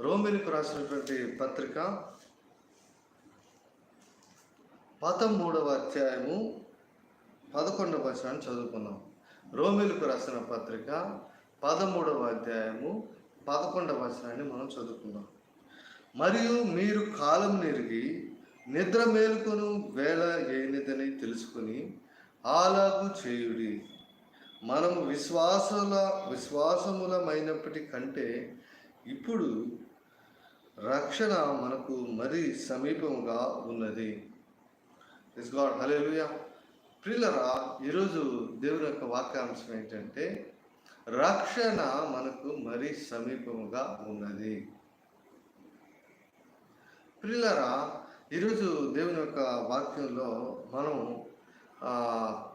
రోమిలకు రాసినటువంటి పత్రిక పదమూడవ అధ్యాయము పదకొండవ వచనాన్ని చదువుకున్నాం రోమిలకు రాసిన పత్రిక పదమూడవ అధ్యాయము పదకొండవ వచనాన్ని మనం చదువుకున్నాం మరియు మీరు కాలం నెరిగి నిద్ర మేలుకొను వేళ ఏనిదని తెలుసుకుని అలాగు చేయుడి. మనము విశ్వాసుల విశ్వాసములమైనప్పటి కంటే ఇప్పుడు రక్షణ మనకు మరీ సమీపంగా ఉన్నది. ఇస్ గాడ్ హలేలుయా ప్రిల్లరా ఈరోజు దేవుని యొక్క వాక్యాంశం ఏంటంటే రక్షణ మనకు మరీ సమీపముగా ఉన్నది. ప్రిల్లరా ఈరోజు దేవుని యొక్క వాక్యంలో మనం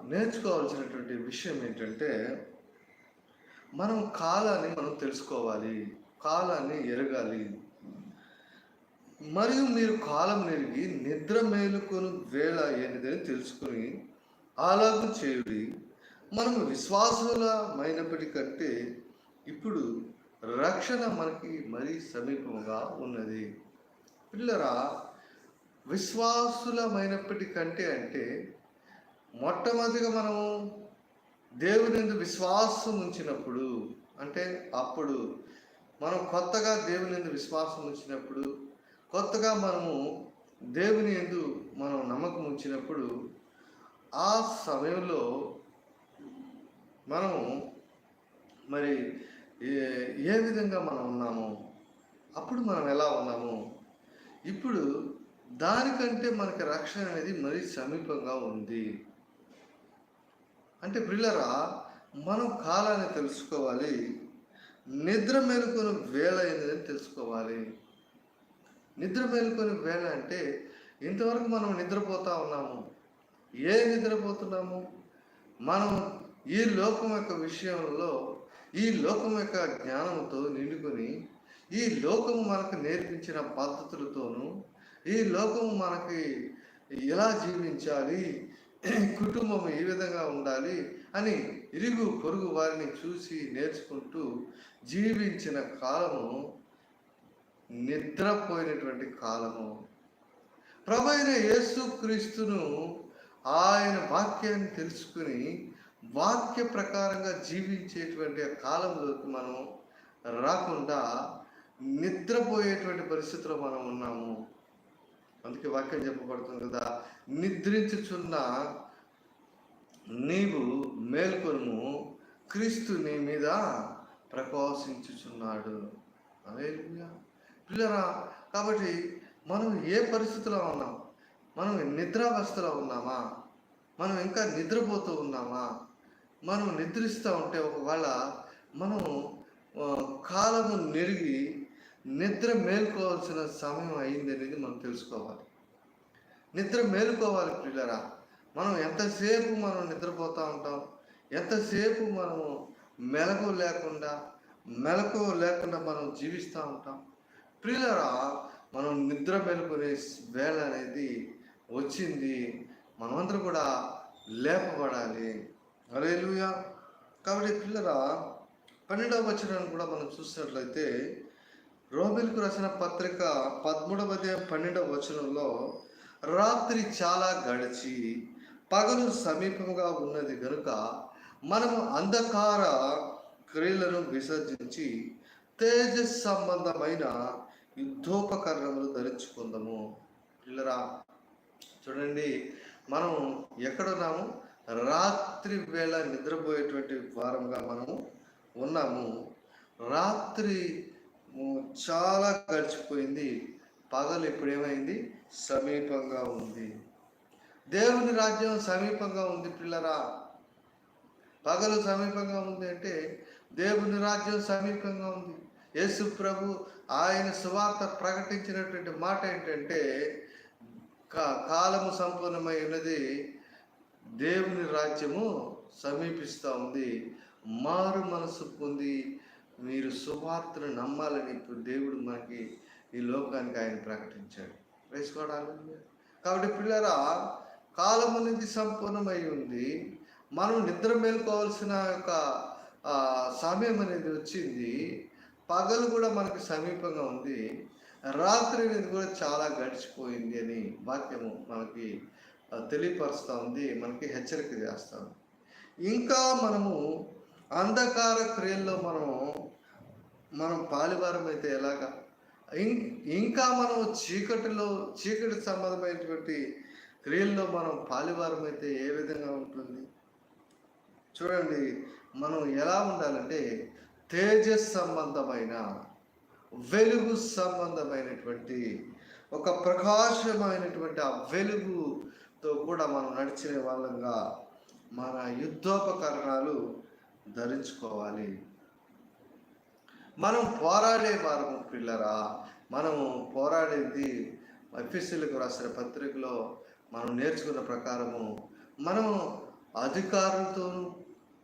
నేర్చుకోవాల్సినటువంటి విషయం ఏంటంటే మనం కాలాన్ని మనం తెలుసుకోవాలి. కాలాన్ని ఎరగాలి. మరియు మీరు కాలం నెరిగి నిద్ర మేలుకొని వేళ ఏనిదని తెలుసుకుని అలాగూ చేయుడి. మనం విశ్వాసులమైనప్పటికంటే ఇప్పుడు రక్షణ మనకి మరీ సమీపంగా ఉన్నది. పిల్లరా విశ్వాసులమైనప్పటికంటే అంటే మొట్టమొదటిగా మనము దేవుని విశ్వాసం ఉంచినప్పుడు అంటే అప్పుడు మనం కొత్తగా దేవుని విశ్వాసం ఉంచినప్పుడు కొత్తగా మనము దేవుని ఎందు మనం నమ్మకం ఉంచినప్పుడు ఆ సమయంలో మనము మరి ఏ విధంగా మనం ఉన్నాము? అప్పుడు మనం ఎలా ఉన్నాము? ఇప్పుడు దానికంటే మనకి రక్షణ అనేది మరీ సమీపంగా ఉంది. అంటే పిల్లరా మనం కాలాన్ని తెలుసుకోవాలి నిద్ర మేలుకొని వేళ అయినదని తెలుసుకోవాలి. నిద్ర మేలుకొని వేళ అంటే ఇంతవరకు మనం నిద్రపోతా ఉన్నాము. ఏ నిద్రపోతున్నాము? మనం ఈ లోకం యొక్క విషయంలో ఈ లోకం యొక్క జ్ఞానంతో నిండుకొని ఈ లోకం మనకు నేర్పించిన పద్ధతులతోనూ ఈ లోకం మనకి ఎలా జీవించాలి? కుటుంబం ఏ విధంగా ఉండాలి? అని ఇరుగు పొరుగు వారిని చూసి నేర్చుకుంటూ జీవించిన కాలము నిద్రపోయినటువంటి కాలము. ప్రభైన యేసుక్రీస్తును ఆయన వాక్యాన్ని తెలుసుకుని వాక్య ప్రకారంగా జీవించేటువంటి కాలంలోకి మనం రాకుండా నిద్రపోయేటువంటి పరిస్థితిలో మనం ఉన్నాము. అందుకే వాక్యం చెప్పబడుతుంది కదా నిద్రించుచున్న నీవు మేల్కొను క్రీస్తు నీ మీద ప్రకాశించుచున్నాడు. అదే పిల్లరా కాబట్టి మనం ఏ పరిస్థితిలో ఉన్నాం? మనం నిద్రావస్థలో ఉన్నామా? మనం ఇంకా నిద్రపోతూ ఉన్నామా? మనం నిద్రిస్తూ ఉంటే ఒకవేళ మనం కాలము నెరిగి నిద్ర మేల్కోవాల్సిన సమయం అయింది అనేది మనం తెలుసుకోవాలి. నిద్ర మేలుకోవాలి పిల్లరా మనం ఎంతసేపు మనం నిద్రపోతూ ఉంటాం? ఎంతసేపు మనము మెలకు లేకుండా మెలకు లేకుండా మనం జీవిస్తూ ఉంటాం? ప్రియులరా మనం నిద్ర మేలుకునే వేళ అనేది వచ్చింది. మనమందరం కూడా లేపబడాలి. అరేలుయా కాబట్టి పిల్లరా పన్నెండవ వచనాన్ని కూడా మనం చూసినట్లయితే రోమిల్కు రాసిన పత్రిక పదమూడవ అధ్యాయం పన్నెండవ వచనంలో రాత్రి చాలా గడిచి పగలు సమీపంగా ఉన్నది కనుక మనము అంధకార క్రియలను విసర్జించి తేజస్ సంబంధమైన యుద్ధోపకరణములు ధరించుకుందాము. పిల్లరా చూడండి మనం ఎక్కడున్నాము? రాత్రి వేళ నిద్రపోయేటువంటి వారంగా మనము ఉన్నాము. రాత్రి చాలా గడిచిపోయింది. పగలు ఇప్పుడు ఏమైంది సమీపంగా ఉంది. దేవుని రాజ్యం సమీపంగా ఉంది పిల్లరా. పగలు సమీపంగా ఉంది అంటే దేవుని రాజ్యం సమీపంగా ఉంది. యేసు ప్రభు ఆయన సువార్త ప్రకటించినటువంటి మాట ఏంటంటే కాలము సంపూర్ణమై ఉన్నది దేవుని రాజ్యము సమీపిస్తూ ఉంది. మారు మనసు పొంది మీరు సువార్తను నమ్మాలని ఇప్పుడు దేవుడు మనకి ఈ లోకానికి ఆయన ప్రకటించాడు. వేసుకోవడాలు కాబట్టి పిల్లరా కాలం అనేది సంపూర్ణమై ఉంది. మనం నిద్ర మేల్కోవాల్సిన యొక్క సమయం అనేది వచ్చింది. పగలు కూడా మనకి సమీపంగా ఉంది. రాత్రి అనేది కూడా చాలా గడిచిపోయింది అని వాక్యము మనకి తెలియపరుస్తూ ఉంది మనకి హెచ్చరిక చేస్తా ఉంది. ఇంకా మనము అంధకార క్రియల్లో మనం మనం పాలివారం అయితే ఎలాగా? ఇం- ఇంకా మనం చీకటిలో చీకటి సంబంధమైనటువంటి క్రియల్లో మనం పాలివారం అయితే ఏ విధంగా ఉంటుంది? చూడండి మనం ఎలా ఉండాలంటే తేజస్ సంబంధమైన వెలుగు సంబంధమైనటువంటి ఒక ప్రకాశమైనటువంటి ఆ వెలుగుతో కూడా మనం నడిచిన వాళ్ళంగా మన యుద్ధోపకరణాలు ధరించుకోవాలి. మనం పోరాడే మార్గం పిల్లరా మనము పోరాడేది ఎఫ్ఎస్సీలకు రాసిన పత్రికలో మనం నేర్చుకున్న ప్రకారము మనం అధికారులతో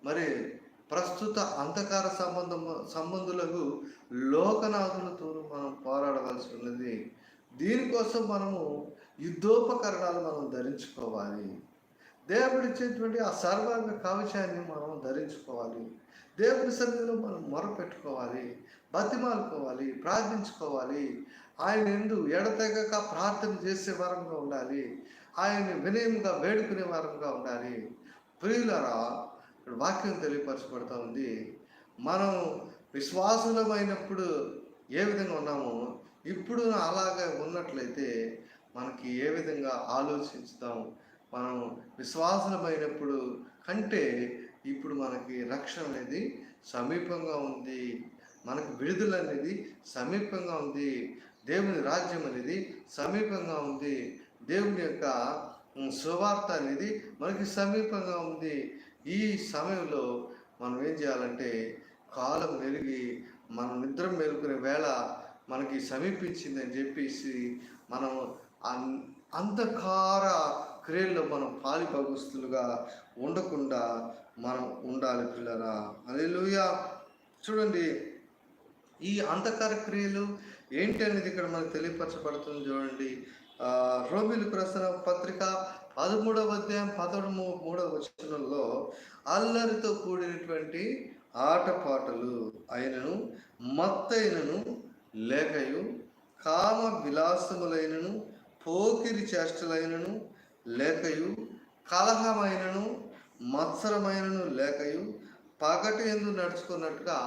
మరి ప్రస్తుత అంధకార సంబంధం సంబంధులకు లోకనాథులతో మనం పోరాడవలసి ఉన్నది. దీనికోసం మనము యుద్ధోపకరణాలు మనం ధరించుకోవాలి. దేవుడు ఇచ్చేటువంటి ఆ సర్వాంగ కవచాన్ని మనం ధరించుకోవాలి. దేవుడి సన్నిధిలో మనం మొరపెట్టుకోవాలి బతిమాలుకోవాలి ప్రార్థించుకోవాలి. ఆయన ఎందు ఎడతెగక ప్రార్థన చేసే వారంగా ఉండాలి. ఆయన్ని వినయముగా వేడుకునే వారంగా ఉండాలి. ప్రియులరా ఇక్కడ వాక్యం తెలియపరచబడతా ఉంది మనం విశ్వాసులమైనప్పుడు ఏ విధంగా ఉన్నామో ఇప్పుడు అలాగే ఉన్నట్లయితే మనకి ఏ విధంగా ఆలోచించుతాం? మనం విశ్వాసమైనప్పుడు కంటే ఇప్పుడు మనకి రక్షణ అనేది సమీపంగా ఉంది. మనకు విడుదల అనేది సమీపంగా ఉంది. దేవుని రాజ్యం అనేది సమీపంగా ఉంది. దేవుని యొక్క సువార్త అనేది మనకి సమీపంగా ఉంది. ఈ సమయంలో మనం ఏం చేయాలంటే కాలం మెరిగి మనం నిద్ర మేలుకునే వేళ మనకి సమీపించిందని చెప్పేసి మనం అంధకార క్రియల్లో మనం పాలిభగస్తులుగా ఉండకుండా మనం ఉండాలి పిల్లరా. అదే చూడండి ఈ అంధకార క్రియలు ఏంటి అనేది ఇక్కడ మనకు తెలియపరచబడుతుంది చూడండి. ఆ, రోమిలకు రాసిన పత్రిక పదమూడవ అధ్యాయం పదమూడు మూడవ వచనంలో అల్లరితో కూడినటువంటి ఆటపాటలు అయినను మత్తైనను లేకయు కామ విలాసములైనను పోకిరి చేష్టలైనను లేకయు కలహమైనను మత్సరమైనను లేకయు పగటి ఎందు నడుచుకున్నట్టుగా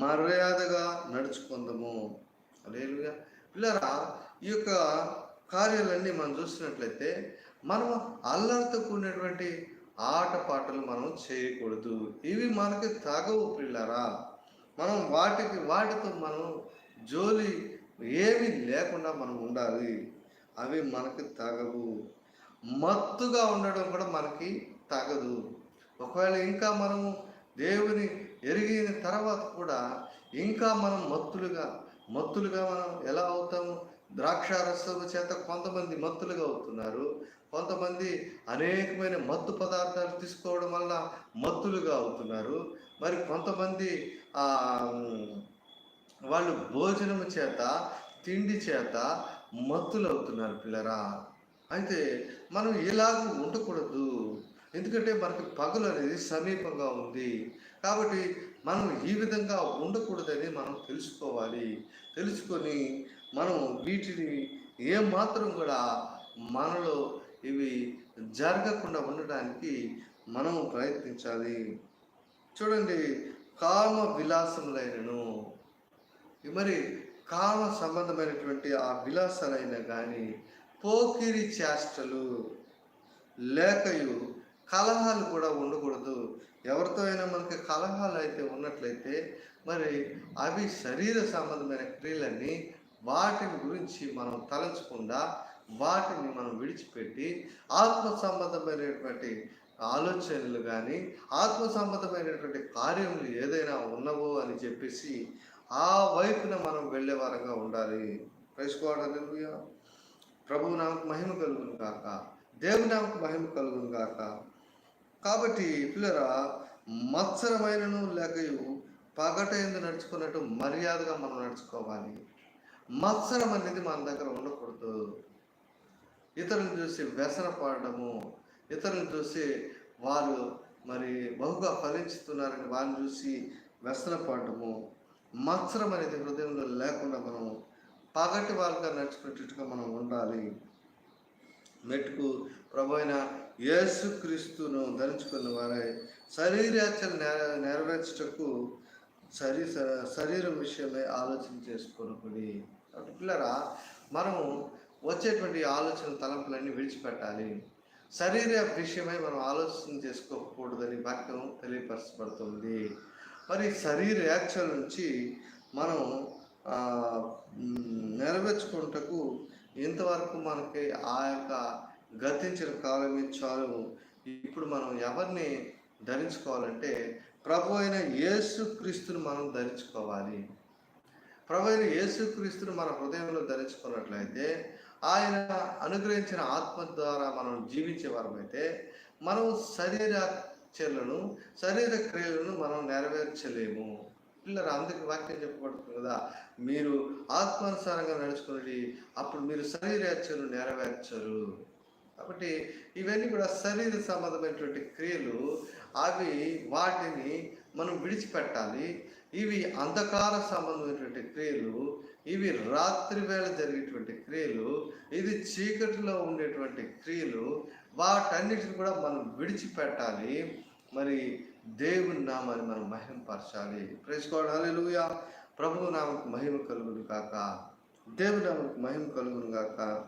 మర్యాదగా నడుచుకుందాము. అదేలుగా పిల్లరా ఈ యొక్క కార్యాలన్నీ మనం చూసినట్లయితే మనం అల్లరితో కూడినటువంటి ఆటపాటలు మనం చేయకూడదు. ఇవి మనకి తగవు పిల్లరా. మనం వాటికి వాటితో మనం జోలి ఏమీ లేకుండా మనం ఉండాలి. అవి మనకి తగవు. మత్తుగా ఉండడం కూడా మనకి తగదు. ఒకవేళ ఇంకా మనము దేవుని ఎరిగిన తర్వాత కూడా ఇంకా మనం మత్తులుగా మత్తులుగా మనం ఎలా అవుతాము? ద్రాక్షారసము చేత కొంతమంది మత్తులుగా అవుతున్నారు. కొంతమంది అనేకమైన మత్తు పదార్థాలు తీసుకోవడం వల్ల మత్తులుగా అవుతున్నారు. మరి కొంతమంది వాళ్ళు భోజనము చేత తిండి చేత మత్తులు అవుతున్నారు పిల్లరా. అయితే మనం ఇలాగ ఉండకూడదు. ఎందుకంటే మనకి పగలు అనేది సమీపంగా ఉంది. కాబట్టి మనం ఈ విధంగా ఉండకూడదని మనం తెలుసుకోవాలి. తెలుసుకొని మనం వీటిని ఏమాత్రం కూడా మనలో ఇవి జరగకుండా ఉండడానికి మనం ప్రయత్నించాలి. చూడండి కామ విలాసములైనను. మరి కామ సంబంధమైనటువంటి ఆ విలాసాలైనా కానీ పోకిరి చేష్టలు లేకయు కలహాలు కూడా ఉండకూడదు. ఎవరితో అయినా మనకి కలహాలు అయితే ఉన్నట్లయితే మరి అవి శరీర సంబంధమైన క్రియలన్నీ వాటిని గురించి మనం తలంచకుండా వాటిని మనం విడిచిపెట్టి ఆత్మ సంబంధమైనటువంటి ఆలోచనలు కానీ ఆత్మ సంబంధమైనటువంటి కార్యములు ఏదైనా ఉన్నవో అని చెప్పేసి ఆ వైపున మనం వెళ్ళే వారంగా ఉండాలి. ప్రైసుకోవడం ప్రభువు నాకు మహిమ కలుగును కాక దేవుని నాకు మహిమ కలుగును కాక కాబట్టి పిల్లరా మత్సరమైనను లేకయు పగటైంది నడుచుకున్నట్టు మర్యాదగా మనం నడుచుకోవాలి. మత్సరం అనేది మన దగ్గర ఉండకూడదు. ఇతరులను చూసి వ్యసనపడము ఇతరులను చూసి వారు మరి బహుగా ఫలించుతున్నారని వారిని చూసి వ్యసనపడము మత్సరం అనేది హృదయంలో లేకుండా మనం పగటి వాళ్ళగా నడుచుకునేటట్టుగా మనం ఉండాలి. మెట్టుకు ప్రభు అయిన యేసుక్రీస్తును ధరించుకున్న వారే శరీరాచలు నే నెరవేర్చుటకు శరీ శరీరం విషయమై ఆలోచన చేసుకోనుకుని కాబట్టి పిల్లరా మనము వచ్చేటువంటి ఆలోచన తలంపులన్నీ విడిచిపెట్టాలి. శరీర విషయమై మనం ఆలోచన చేసుకోకూడదని వాక్యం తెలియపరచబడుతుంది. మరి శరీర యాక్చువల్ నుంచి మనం నెరవేర్చుకుంటకు ఇంతవరకు మనకి ఆ యొక్క గతించిన కాలమే చాలు. ఇప్పుడు మనం ఎవరిని ధరించుకోవాలంటే ప్రభు అయిన యేసు క్రీస్తుని మనం ధరించుకోవాలి. ప్రభు యేసుక్రీస్తును మన హృదయంలో ధరించుకున్నట్లయితే ఆయన అనుగ్రహించిన ఆత్మ ద్వారా మనం జీవించే వారమైతే మనం శరీర చర్యలను శరీర క్రియలను మనం నెరవేర్చలేము. పిల్లలు అందుకు వాక్యం చెప్పబడుతుంది కదా మీరు ఆత్మానుసారంగా నడుచుకునేది అప్పుడు మీరు శరీరాచరణ నెరవేర్చరు. కాబట్టి ఇవన్నీ కూడా శరీర సంబంధమైనటువంటి క్రియలు అవి వాటిని మనం విడిచిపెట్టాలి. ఇవి అంధకార సంబంధమైనటువంటి క్రియలు ఇవి రాత్రి వేళ జరిగేటువంటి క్రియలు ఇది చీకటిలో ఉండేటువంటి క్రియలు వాటన్నిటిని కూడా మనం విడిచిపెట్టాలి. మరి దేవుని నామాన్ని మనం మహిమపరచాలి. ప్రేసుకోవడం హల్లెలూయా ప్రభువు నామకు మహిమ కలుగును కాక దేవుని నామకు మహిమ కలుగును కాక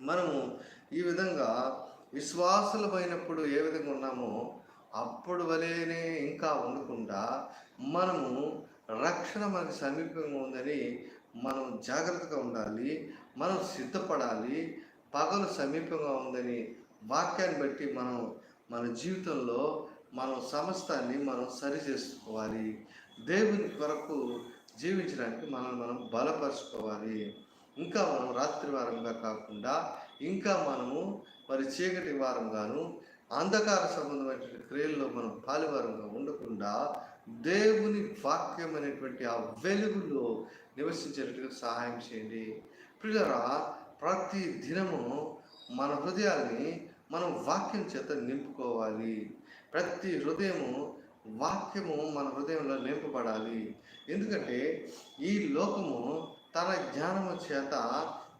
మనము ఈ విధంగా విశ్వాసులమైనప్పుడు ఏ విధంగా ఉన్నామో అప్పుడు వలేనే ఇంకా ఉండకుండా మనము రక్షణ మనకి సమీపంగా ఉందని మనం జాగ్రత్తగా ఉండాలి మనం సిద్ధపడాలి పగలు సమీపంగా ఉందని వాక్యాన్ని బట్టి మనం మన జీవితంలో మనం సమస్తాన్ని మనం సరి చేసుకోవాలి. దేవుని కొరకు జీవించడానికి మనం మనం బలపరుచుకోవాలి. ఇంకా మనం రాత్రి వారంగా కాకుండా ఇంకా మనము మరి చీకటి వారంగాను అంధకార సంబంధమైనటువంటి క్రియల్లో మనం పాలివారంగా ఉండకుండా దేవుని వాక్యం అనేటువంటి ఆ వెలుగులో నివసించేటట్టుగా సహాయం చేయండి. ప్రియరా ప్రతి దినము మన హృదయాన్ని మనం వాక్యం చేత నింపుకోవాలి. ప్రతి హృదయము వాక్యము మన హృదయంలో నింపబడాలి. ఎందుకంటే ఈ లోకము తన జ్ఞానము చేత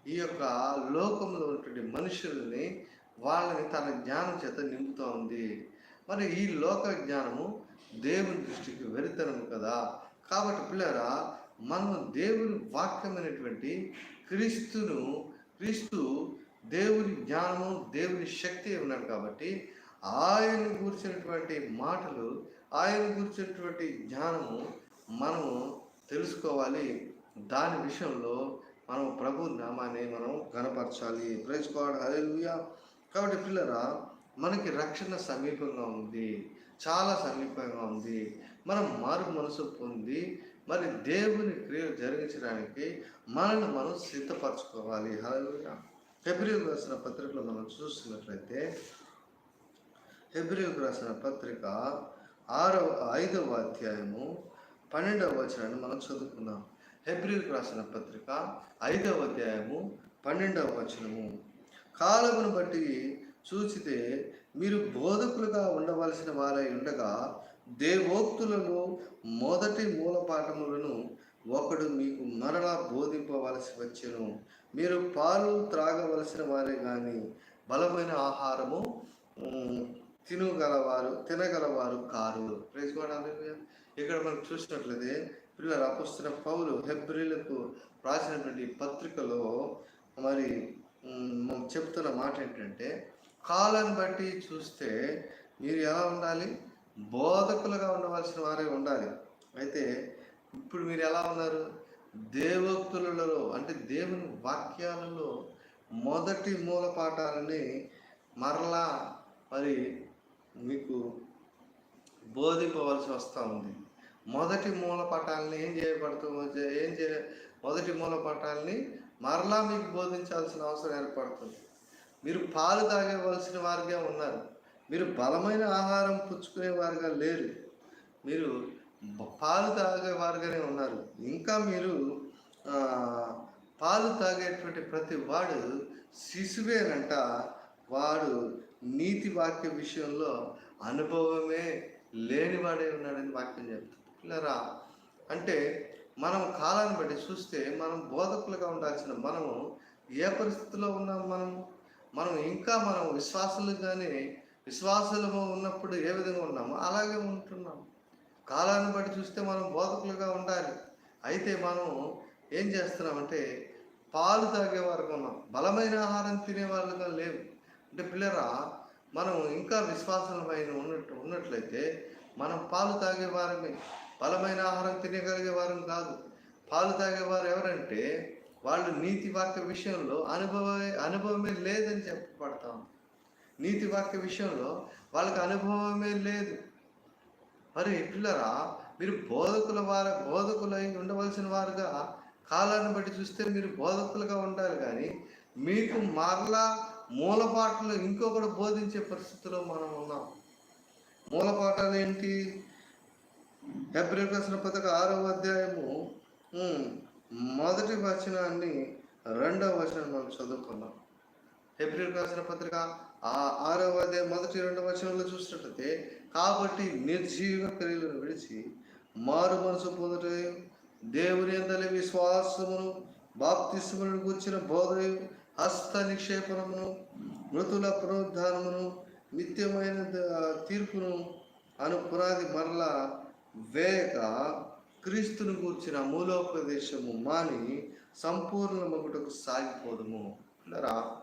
ఈ యొక్క లోకంలో ఉన్నటువంటి మనుషుల్ని వాళ్ళని తన జ్ఞానం చేత నింపుతూ ఉంది. మరి ఈ లోక జ్ఞానము దేవుని దృష్టికి వెరితనము కదా. కాబట్టి పిల్లరా మనం దేవుని వాక్యమైనటువంటి క్రీస్తును క్రీస్తు దేవుని జ్ఞానము దేవుని శక్తి ఉన్నాడు కాబట్టి ఆయన కూర్చున్నటువంటి మాటలు ఆయన కూర్చున్నటువంటి జ్ఞానము మనము తెలుసుకోవాలి. దాని విషయంలో మనం ప్రభు నామాన్ని మనం గనపరచాలి ప్రేసుకోవాలి అదే కాబట్టి పిల్లరా మనకి రక్షణ సమీపంగా ఉంది చాలా సమీపంగా ఉంది. మనం మారు మనసు పొంది మరి దేవుని క్రియ జరిగించడానికి మనల్ని మనం సిద్ధపరచుకోవాలి. హల్లెలూయా. ఫిబ్రవరి రాసిన పత్రికలో మనం చూస్తున్నట్లయితే ఫిబ్రవరికి రాసిన పత్రిక ఆరవ ఐదవ అధ్యాయము పన్నెండవ వచనాన్ని మనం చదువుకుందాం. ఫిబ్రవరికి రాసిన పత్రిక ఐదవ అధ్యాయము పన్నెండవ వచనము. కాలమును బట్టి చూచితే మీరు బోధకులుగా ఉండవలసిన వారై ఉండగా దేవోక్తులలో మొదటి మూలపాఠములను ఒకడు మీకు మరలా బోధింపవలసి వచ్చెను. మీరు పాలు త్రాగవలసిన వారే కానీ బలమైన ఆహారము తినగలవారు తినగలవారు కారు. ఇక్కడ మనం చూసినట్లయితే పిల్లలు అపస్తున్న పౌలు హెబ్రిలకు రాసినటువంటి పత్రికలో మరి చెప్తున్న మాట ఏంటంటే కాలాన్ని బట్టి చూస్తే మీరు ఎలా ఉండాలి? బోధకులుగా ఉండవలసిన వారే ఉండాలి. అయితే ఇప్పుడు మీరు ఎలా ఉన్నారు? దేవోక్తులలో అంటే దేవుని వాక్యాలలో మొదటి మూల పాఠాలని మరలా మరి మీకు బోధింపవలసి వస్తూ ఉంది. మొదటి మూల పటాలని ఏం చేయబడుతూ ఏం చేయ మొదటి మూల పటాలని మరలా మీకు బోధించాల్సిన అవసరం ఏర్పడుతుంది. మీరు పాలు తాగేవలసిన వారిగా ఉన్నారు. మీరు బలమైన ఆహారం పుచ్చుకునే వారుగా లేరు. మీరు పాలు పాలు తాగేవారుగానే ఉన్నారు. ఇంకా మీరు పాలు తాగేటువంటి ప్రతి వాడు శిశువేనంట. వాడు నీతి వాక్య విషయంలో అనుభవమే లేనివాడే ఉన్నాడని వాక్యం చెప్తుంది. పిల్లరా అంటే మనం కాలాన్ని బట్టి చూస్తే మనం బోధకులుగా ఉండాల్సిన మనము ఏ పరిస్థితిలో ఉన్నాం మనం? మనం ఇంకా మనం విశ్వాసులుగానే విశ్వాసులుగా ఉన్నప్పుడు ఏ విధంగా ఉన్నామో అలాగే ఉంటున్నాం. కాలాన్ని బట్టి చూస్తే మనం బోధకులుగా ఉండాలి. అయితే మనం ఏం చేస్తున్నామంటే పాలు తాగే వరకు ఉన్నాం. బలమైన ఆహారం తినే వాళ్ళుగా లేవు. అంటే పిల్లరా మనం ఇంకా విశ్వాసమైన ఉన్నట్టు ఉన్నట్లయితే మనం పాలు తాగే వారమే. బలమైన ఆహారం తినగలిగే వారం కాదు. పాలు తాగేవారు ఎవరంటే వాళ్ళు నీతి వాక్య విషయంలో అనుభవ అనుభవమే లేదని చెప్పబడతాం. నీతి వాక్య విషయంలో వాళ్ళకి అనుభవమే లేదు. మరి పిల్లరా మీరు బోధకుల వారు బోధకులై ఉండవలసిన వారుగా కాలాన్ని బట్టి చూస్తే మీరు బోధకులుగా ఉండాలి కానీ మీకు మరలా మూలపాటలు ఇంకొకటి బోధించే పరిస్థితిలో మనం ఉన్నాం. మూలపాఠాలు ఏంటి? ఏప్రిల్ రాసిన పథక ఆరవ అధ్యాయము మొదటి వచనాన్ని రెండవ వచనం మనం చదువుకున్నాం ఏప్రిల్ రాసిన పత్రిక ఆ ఆరవ అధ్యాయం మొదటి రెండవ వచనంలో చూసినట్లయితే కాబట్టి నిర్జీవ క్రియలను విడిచి మారు మనసు పొందుట దేవుని అందరి విశ్వాసమును బాప్తిస్ములను కూర్చిన బోధయు హస్త నిక్షేపణమును మృతుల పునరుద్ధానమును నిత్యమైన తీర్పును అను పునాది మరలా వేగ క్రీస్తును కూర్చిన మూలోపదేశము మాని సంపూర్ణ మగుటకు సాగిపోదుము అందరా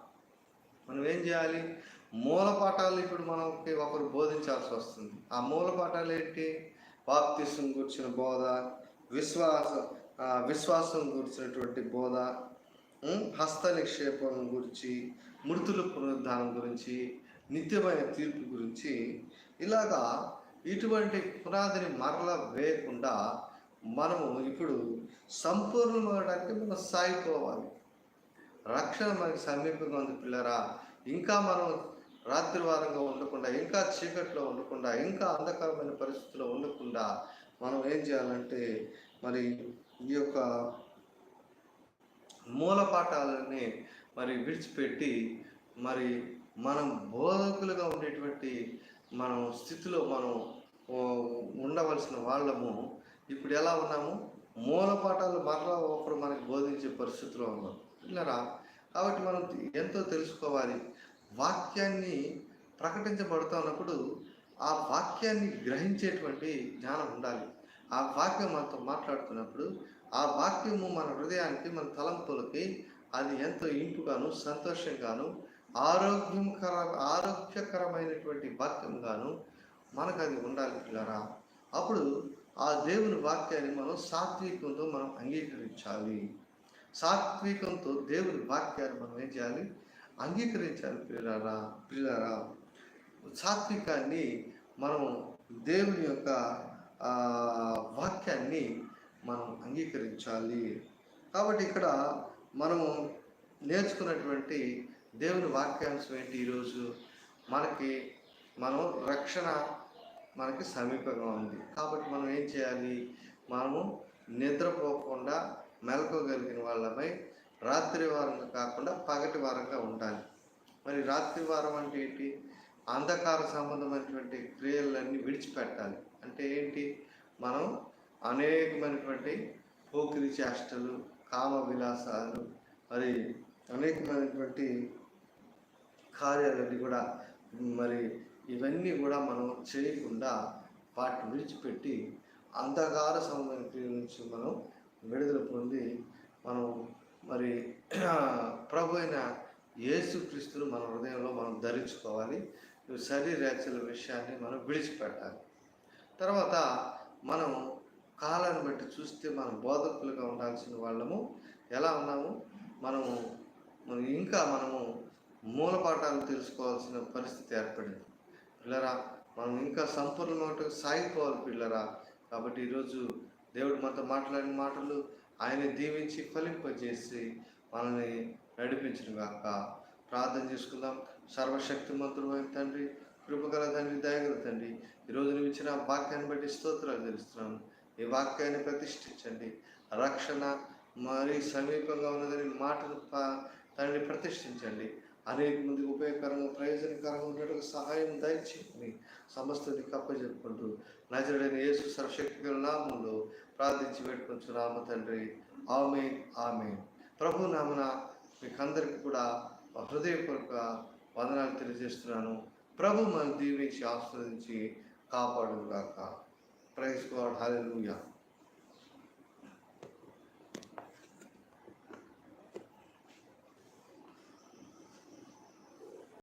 మనం ఏం చేయాలి? మూల పాఠాలు ఇప్పుడు మనకి ఒకరు బోధించాల్సి వస్తుంది. ఆ మూల పాఠాలు ఏంటి? బాప్తిసం కూర్చిన బోధ విశ్వాస విశ్వాసం గురించినటువంటి బోధ హస్త నిక్షేపం గురించి మృతుల పునరుద్ధానం గురించి నిత్యమైన తీర్పు గురించి ఇలాగా ఇటువంటి పునాదిని మరల వేయకుండా మనము ఇప్పుడు సంపూర్ణమవడానికి మనం సాగిపోవాలి. రక్షణ మనకి సమీపంగా ఉంది పిల్లరా. ఇంకా మనం రాత్రి వారంగా ఉండకుండా ఇంకా చీకట్లో ఉండకుండా ఇంకా అంధకరమైన పరిస్థితిలో ఉండకుండా మనం ఏం చేయాలంటే మరి ఈ యొక్క మూలపాఠాలని మరి విడిచిపెట్టి మరి మనం బోధకులుగా ఉండేటువంటి మనం స్థితిలో మనం ఉండవలసిన వాళ్ళము ఇప్పుడు ఎలా ఉన్నాము? మూల పాఠాలు మరలా ఒకరు మనకి బోధించే పరిస్థితిలో ఉన్నాం. పిల్లరా కాబట్టి మనం ఎంతో తెలుసుకోవాలి. వాక్యాన్ని ప్రకటించబడుతున్నప్పుడు ఆ వాక్యాన్ని గ్రహించేటువంటి జ్ఞానం ఉండాలి. ఆ వాక్యం మనతో మాట్లాడుతున్నప్పుడు ఆ వాక్యము మన హృదయానికి మన తలంపులకి అది ఎంతో ఇంపుగాను సంతోషంగాను ఆరోగ్యంకర ఆరోగ్యకరమైనటువంటి వాక్యంగాను మనకు అది ఉండాలి పిల్లరా. అప్పుడు ఆ దేవుని వాక్యాన్ని మనం సాత్వికంతో మనం అంగీకరించాలి. సాత్వికంతో దేవుని వాక్యాన్ని మనం ఏం చేయాలి? అంగీకరించాలి పిల్లరా పిల్లరా. సాత్వికాన్ని మనం దేవుని యొక్క వాక్యాన్ని మనం అంగీకరించాలి. కాబట్టి ఇక్కడ మనము నేర్చుకున్నటువంటి దేవుని వాక్యాంశం ఏంటి ఈరోజు? మనకి మనం రక్షణ మనకి సమీపంగా ఉంది. కాబట్టి మనం ఏం చేయాలి? మనము నిద్రపోకుండా మెలకోగలిగిన వాళ్ళమై రాత్రి వారంగా కాకుండా పగటి వారంగా ఉండాలి. మరి రాత్రి వారం అంటే ఏంటి? అంధకార సంబంధమైనటువంటి క్రియలన్నీ విడిచిపెట్టాలి. అంటే ఏంటి? మనం అనేకమైనటువంటి పోకిరి చేష్టలు కామ విలాసాలు మరి అనేకమైనటువంటి కార్యాలన్నీ కూడా మరి ఇవన్నీ కూడా మనం చేయకుండా వాటిని విడిచిపెట్టి అంధకార సంబంధమైన నుంచి మనం విడుదల పొంది మనం మరి ప్రభు అయిన యేసుక్రీస్తును మన హృదయంలో మనం ధరించుకోవాలి. శరీరాచల విషయాన్ని మనం విడిచిపెట్టాలి. తర్వాత మనం కాలాన్ని బట్టి చూస్తే మనం బోధకులుగా ఉండాల్సిన వాళ్ళము ఎలా ఉన్నాము? మనము ఇంకా మనము మూల పాఠాలు తెలుసుకోవాల్సిన పరిస్థితి ఏర్పడింది. పిల్లరా మనం ఇంకా సంపూర్ణమైన సాగిపోవాలి పిల్లరా. కాబట్టి ఈరోజు దేవుడు మనతో మాట్లాడిన మాటలు ఆయన దీవించి ఫలింపజేసి మనల్ని నడిపించిన కాక ప్రార్థన చేసుకుందాం. సర్వశక్తి అయిన తండ్రి కృపగల తండ్రి దయగల తండ్రి ఈరోజు నువ్వు ఇచ్చిన వాక్యాన్ని బట్టి స్తోత్రాలు తెలుస్తున్నాను ఈ వాక్యాన్ని ప్రతిష్ఠించండి. రక్షణ మరి సమీపంగా ఉన్నదని మాటలు తండ్రి ప్రతిష్ఠించండి. అనేక మందికి ఉపయోగకరంగా ప్రయోజనకరంగా ఉండేటకు సహాయం దయచేయండి సమస్తని కప్పచెప్పుకుంటూ నజరుడైన యేసు సర్వశక్తి గల నామంలో ప్రార్థించి పెట్టుకొచ్చున్నాము తండ్రి. ఆమె ఆమె ప్రభు నామన మీకందరికి కూడా హృదయపూర్వక వందనాలు తెలియజేస్తున్నాను. ప్రభు మనం దీవించి ఆస్వాదించి కాపాడుగాక ప్రైజ్ గాడ్ హాలూయా